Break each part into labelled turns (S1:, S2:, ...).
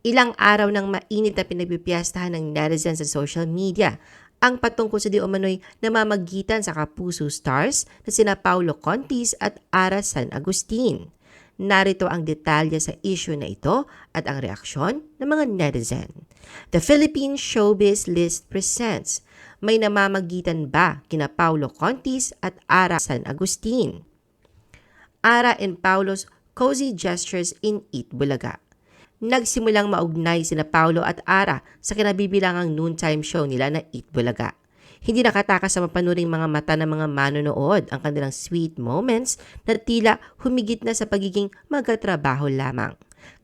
S1: Ilang araw ng mainit na pinagpipiyastahan ng netizens sa social media ang patungkol sa di umano'y namamagitan sa kapuso stars na sina Paulo Contis at Ara San Agustin. Narito ang detalye sa issue na ito at ang reaksyon ng mga netizen. The Philippine Showbiz List presents May namamagitan ba kina Paulo Contis at Ara San Agustin? Ara and Paulo's Cozy Gestures in Eat Bulaga nagsimulang maugnay sina Paulo at Ara sa kinabibilangang noontime show nila na Eat Bulaga. Hindi nakatakas sa mapanuring mga mata ng mga manonood ang kanilang sweet moments na tila humigit na sa pagiging magkatrabaho lamang.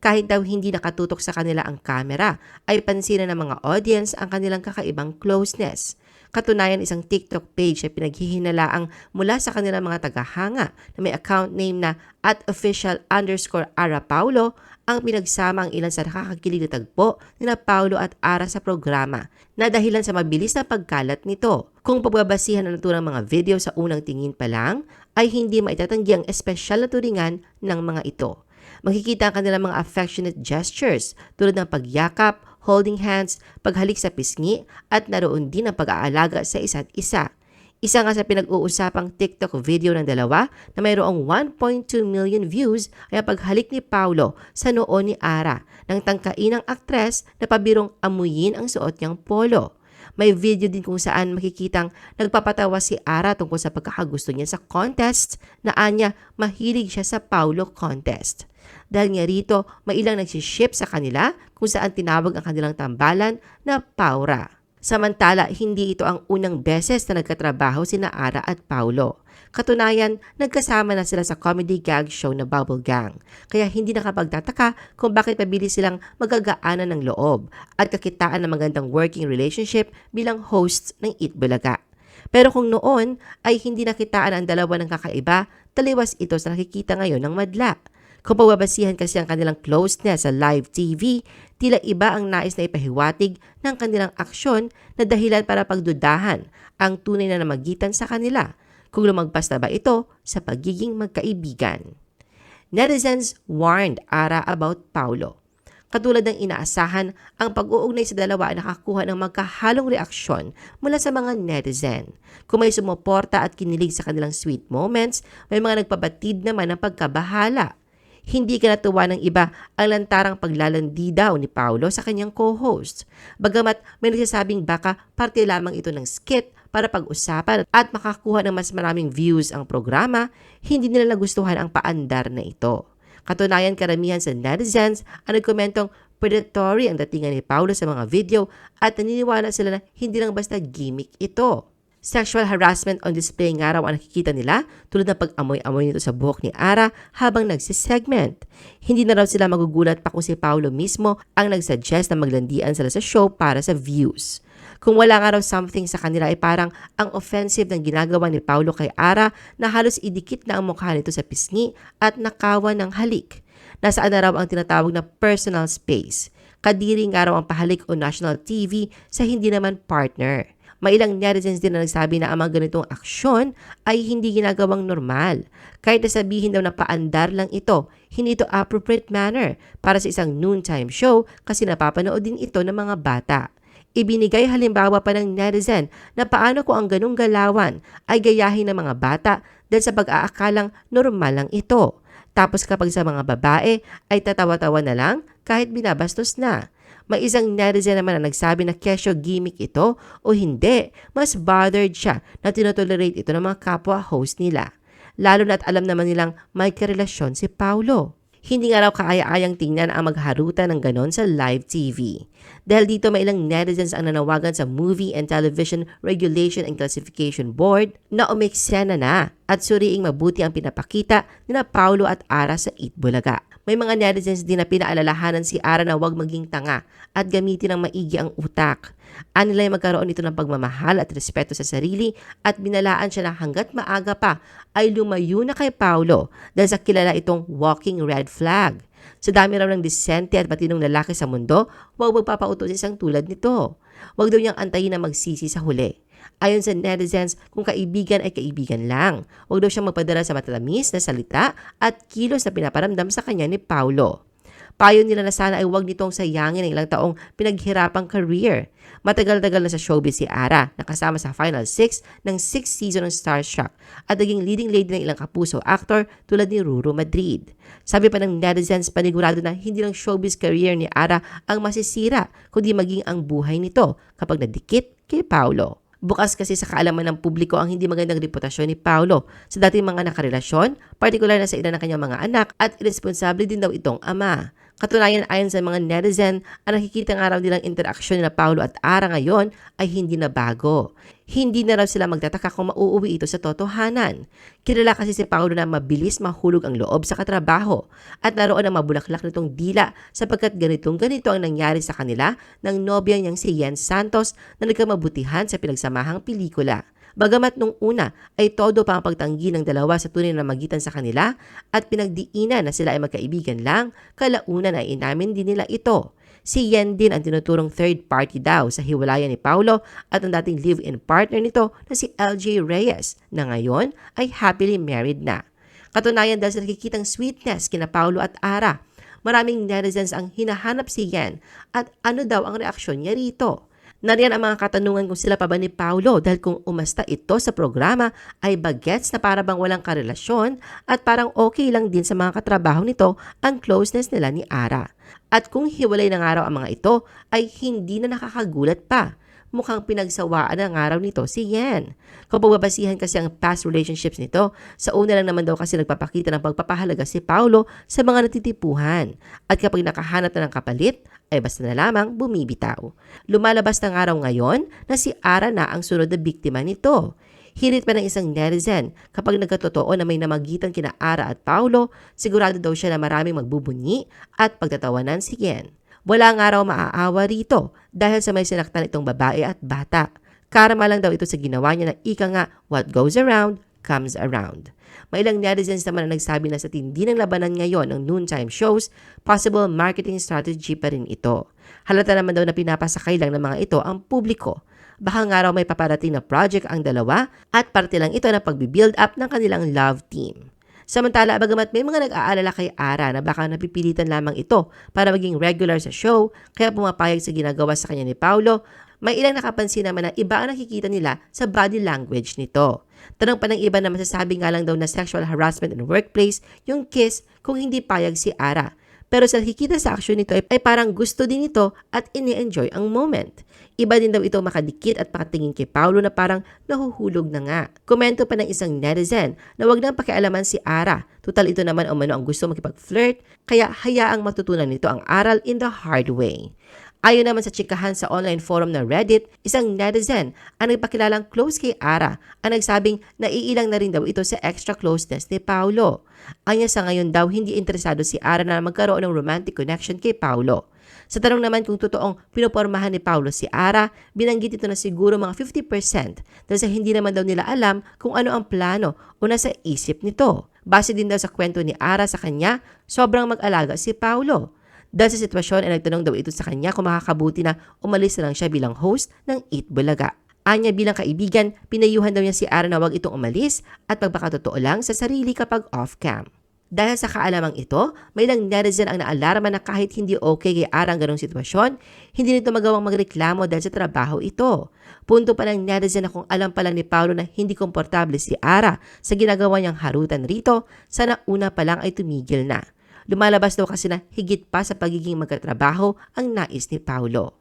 S1: Kahit daw hindi nakatutok sa kanila ang kamera, ay pansinan ng mga audience ang kanilang kakaibang closeness. Katunayan isang TikTok page na pinaghihinalaang mula sa kanilang mga tagahanga na may account name na at official underscore Ara Paulo ang pinagsama ang ilan sa nakakakilig na tagpo ni na Paulo at Ara sa programa na dahilan sa mabilis na pagkalat nito. Kung pagbabasihan ang naturang mga video sa unang tingin pa lang, ay hindi maitatanggi ang espesyal na turingan ng mga ito. Makikita ang kanilang mga affectionate gestures tulad ng pagyakap, holding hands, paghalik sa pisngi at naroon din ang pag-aalaga sa isa't isa. Isa nga sa pinag-uusapang TikTok video ng dalawa na mayroong 1.2 million views ay ang paghalik ni Paulo sa noo ni Ara ng tangkain ng aktres na pabirong amuyin ang suot niyang polo. May video din kung saan makikitang nagpapatawa si Ara tungkol sa pagkakagusto niya sa contest na anya mahilig siya sa Paulo contest. Dahil nga rito, may ilang nagsiship sa kanila kung saan tinawag ang kanilang tambalan na Paura. Samantala, hindi ito ang unang beses na nagkatrabaho sina Ara at Paulo. Katunayan, nagkasama na sila sa comedy gag show na Bubble Gang. Kaya hindi nakapagtataka kung bakit mabilis silang magagaanan ng loob at kakitaan ng magandang working relationship bilang hosts ng Eat Bulaga. Pero kung noon ay hindi nakitaan ang dalawa ng kakaiba, taliwas ito sa nakikita ngayon ng madla. Kung pagbabasihan kasi ang kanilang closeness sa live TV, tila iba ang nais na ipahiwatig ng kanilang aksyon na dahilan para pagdudahan ang tunay na namagitan sa kanila kung lumagpas na ba ito sa pagiging magkaibigan. Netizens warned Ara about Paulo. Katulad ng inaasahan, ang pag-uugnay sa dalawa ay nakakuha ng magkahalong reaksyon mula sa mga netizen. Kung may sumuporta at kinilig sa kanilang sweet moments, may mga nagpabatid naman ng pagkabahala hindi kinatuwa ng iba ang lantarang paglalandi daw ni Paulo sa kanyang co-host. Bagamat may nagsasabing baka parte lamang ito ng skit para pag-usapan at makakuha ng mas maraming views ang programa, hindi nila nagustuhan ang paandar na ito. Katunayan karamihan sa netizens ang nagkomentong predatory ang datingan ni Paulo sa mga video at naniniwala sila na hindi lang basta gimmick ito. Sexual harassment on display nga raw ang nakikita nila tulad ng pag-amoy-amoy nito sa buhok ni Ara habang nagsisegment. Hindi na raw sila magugulat pa kung si Paolo mismo ang nagsuggest na maglandian sila sa show para sa views. Kung wala nga raw something sa kanila ay parang ang offensive ng ginagawa ni Paulo kay Ara na halos idikit na ang mukha nito sa pisngi at nakawan ng halik. Nasaan na raw ang tinatawag na personal space. Kadiri nga raw ang pahalik o national TV sa hindi naman partner. May ilang netizens din na nagsabi na ang mga ganitong aksyon ay hindi ginagawang normal. Kahit na sabihin daw na paandar lang ito, hindi ito appropriate manner para sa isang noontime show kasi napapanood din ito ng mga bata. Ibinigay halimbawa pa ng netizen na paano kung ang ganong galawan ay gayahin ng mga bata dahil sa pag-aakalang normal lang ito. Tapos kapag sa mga babae ay tatawa-tawa na lang kahit binabastos na. May isang netizen naman na nagsabi na kesyo gimmick ito o hindi. Mas bothered siya na tinotolerate ito ng mga kapwa host nila. Lalo na't alam naman nilang may karelasyon si Paulo. Hindi nga raw kaaya-ayang tingnan ang magharutan ng ganon sa live TV. Dahil dito may ilang netizens ang nanawagan sa Movie and Television Regulation and Classification Board na umeksena na at suriing mabuti ang pinapakita ni na Paulo at Ara sa Eat Bulaga. May mga netizens din na pinaalalahanan si Ara na huwag maging tanga at gamitin ng maigi ang utak. Anilay magkaroon ito ng pagmamahal at respeto sa sarili at binalaan siya na hanggat maaga pa ay lumayo na kay Paulo dahil sa kilala itong walking red flag. Sa dami raw ng disente at patinong lalaki sa mundo, huwag magpapautos isang tulad nito. Huwag daw niyang antayin na magsisi sa huli. Ayon sa netizens, kung kaibigan ay kaibigan lang. Huwag daw siyang magpadala sa matatamis na salita at kilos na pinaparamdam sa kanya ni Paulo. Payo nila na sana ay huwag nitong sayangin ang ilang taong pinaghirapang career. Matagal-tagal na sa showbiz si Ara, nakasama sa Final 6 ng 6th season ng Starstruck at naging leading lady ng ilang kapuso actor tulad ni Ruru Madrid. Sabi pa ng netizens, panigurado na hindi lang showbiz career ni Ara ang masisira, kundi maging ang buhay nito kapag nadikit kay Paulo. Bukas kasi sa kaalaman ng publiko ang hindi magandang reputasyon ni Paulo sa dating mga nakarelasyon, partikular na sa ina ng kanyang mga anak at irresponsable din daw itong ama. Katunayan ayon sa mga netizen, ang nakikita nga raw nilang interaksyon nila Paulo at Ara ngayon ay hindi na bago. Hindi na raw sila magtataka kung mauuwi ito sa totohanan. Kilala kasi si Paulo na mabilis mahulog ang loob sa katrabaho at naroon ang mabulaklak nitong dila sapagkat ganitong ganito ang nangyari sa kanila ng nobya niyang si Yen Santos na nagkamabutihan sa pinagsamahang pelikula. Bagamat nung una ay todo pa ang pagtanggi ng dalawa sa tunay na magitan sa kanila at pinagdiinan na sila ay magkaibigan lang, kalaunan ay inamin din nila ito. Si Yen din ang tinuturong third party daw sa hiwalayan ni Paulo at ang dating live-in partner nito na si LJ Reyes na ngayon ay happily married na. Katunayan dahil sa nakikitang sweetness kina Paulo at Ara, maraming netizens ang hinahanap si Yen at ano daw ang reaksyon niya rito. Nariyan ang mga katanungan kung sila pa ba ni Paulo dahil kung umasta ito sa programa ay bagets na para bang walang karelasyon at parang okay lang din sa mga katrabaho nito ang closeness nila ni Ara. At kung hiwalay ng araw ang mga ito ay hindi na nakakagulat pa mukhang pinagsawaan ang araw nito si Yen. Kung pagbabasihan kasi ang past relationships nito, sa una lang naman daw kasi nagpapakita ng pagpapahalaga si Paulo sa mga natitipuhan. At kapag nakahanap na ng kapalit, ay basta na lamang bumibitaw. Lumalabas ng araw ngayon na si Ara na ang sunod na biktima nito. Hirit pa ng isang netizen, kapag nagkatotoo na may namagitan kina Ara at Paulo, sigurado daw siya na maraming magbubunyi at pagtatawanan si Yen. Wala nga raw maaawa rito dahil sa may sinaktan itong babae at bata. Karma lang daw ito sa ginawa niya na ika nga, what goes around, comes around. May ilang netizens naman na nagsabi na sa tindi ng labanan ngayon ng noontime shows, possible marketing strategy pa rin ito. Halata naman daw na pinapasakay lang ng mga ito ang publiko. Baka nga raw may paparating na project ang dalawa at parte lang ito ng pagbibuild up ng kanilang love team. Samantala, bagamat may mga nag-aalala kay Ara na baka napipilitan lamang ito para maging regular sa show, kaya pumapayag sa ginagawa sa kanya ni Paulo, may ilang nakapansin naman na iba ang nakikita nila sa body language nito. Tanong pa ng iba na masasabi nga lang daw na sexual harassment in workplace yung kiss kung hindi payag si Ara. Pero sa nakikita sa action nito ay, ay parang gusto din ito at ini-enjoy ang moment. Iba din daw ito makadikit at makatingin kay Paulo na parang nahuhulog na nga. Komento pa ng isang netizen na wag nang pakialaman si Ara. Tutal ito naman umano ang gusto makipag-flirt, kaya hayaang matutunan nito ang aral in the hard way. Ayon naman sa chikahan sa online forum na Reddit, isang netizen ang nagpakilalang close kay Ara ang nagsabing naiilang na rin daw ito sa extra closeness ni Paulo. Anya sa ngayon daw hindi interesado si Ara na magkaroon ng romantic connection kay Paulo. Sa tanong naman kung totoong pinopormahan ni Paulo si Ara, binanggit ito na siguro mga 50% dahil sa hindi naman daw nila alam kung ano ang plano o nasa isip nito. Base din daw sa kwento ni Ara sa kanya, sobrang mag-alaga si Paulo. Dahil sa sitwasyon ay nagtanong daw ito sa kanya kung makakabuti na umalis na lang siya bilang host ng Eat Bulaga. Anya bilang kaibigan, pinayuhan daw niya si Ara na wag itong umalis at pagpakatotoo lang sa sarili kapag off-cam. Dahil sa kaalamang ito, may ilang netizen ang naalarma na kahit hindi okay kay Ara ang ganong sitwasyon, hindi nito magawang magreklamo dahil sa trabaho ito. Punto pa ng netizen na kung alam pa lang ni Paolo na hindi komportable si Ara sa ginagawa niyang harutan rito, sana una pa lang ay tumigil na. Lumalabas daw kasi na higit pa sa pagiging magkatrabaho ang nais ni Paulo.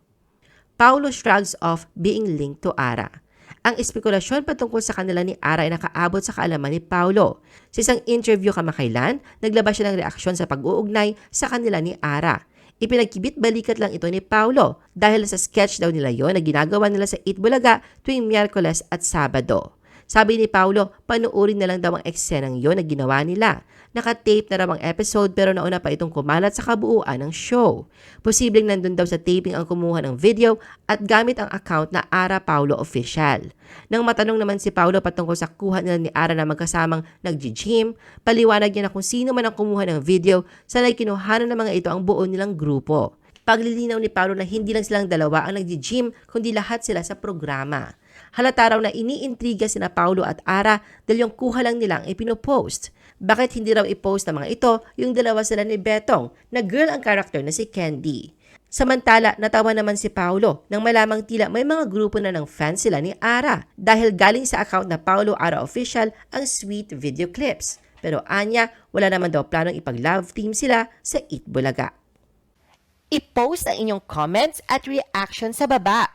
S1: Paulo shrugs off being linked to Ara. Ang espekulasyon patungkol sa kanila ni Ara ay nakaabot sa kaalaman ni Paulo. Sa isang interview kamakailan, naglabas siya ng reaksyon sa pag-uugnay sa kanila ni Ara. Ipinagkibit balikat lang ito ni Paulo dahil sa sketch daw nila yon na ginagawa nila sa Itbulaga tuwing Miyerkules at Sabado. Sabi ni Paulo, panuorin na lang daw ang eksenang yon na ginawa nila. Nakatape na raw ang episode pero nauna pa itong kumalat sa kabuuan ng show. Posibleng nandun daw sa taping ang kumuha ng video at gamit ang account na Ara Paulo Official. Nang matanong naman si Paulo patungkol sa kuha nila ni Ara na magkasamang nag-gym, paliwanag niya na kung sino man ang kumuha ng video, sanay kinuhanan ng mga ito ang buo nilang grupo. Paglilinaw ni Paulo na hindi lang silang dalawa ang nag-gym kundi lahat sila sa programa. Halata raw na iniintriga sina Paulo at Ara dahil yung kuha lang nilang ipinopost. bakit hindi raw i-post ng mga ito yung dalawa sila ni Betong na girl ang character na si Candy. Samantala, natawa naman si Paulo nang malamang tila may mga grupo na ng fans sila ni Ara dahil galing sa account na Paulo Ara Official ang sweet video clips. Pero anya, wala naman daw planong ipag-love team sila sa Eat Bulaga.
S2: I-post ang inyong comments at reaction sa baba.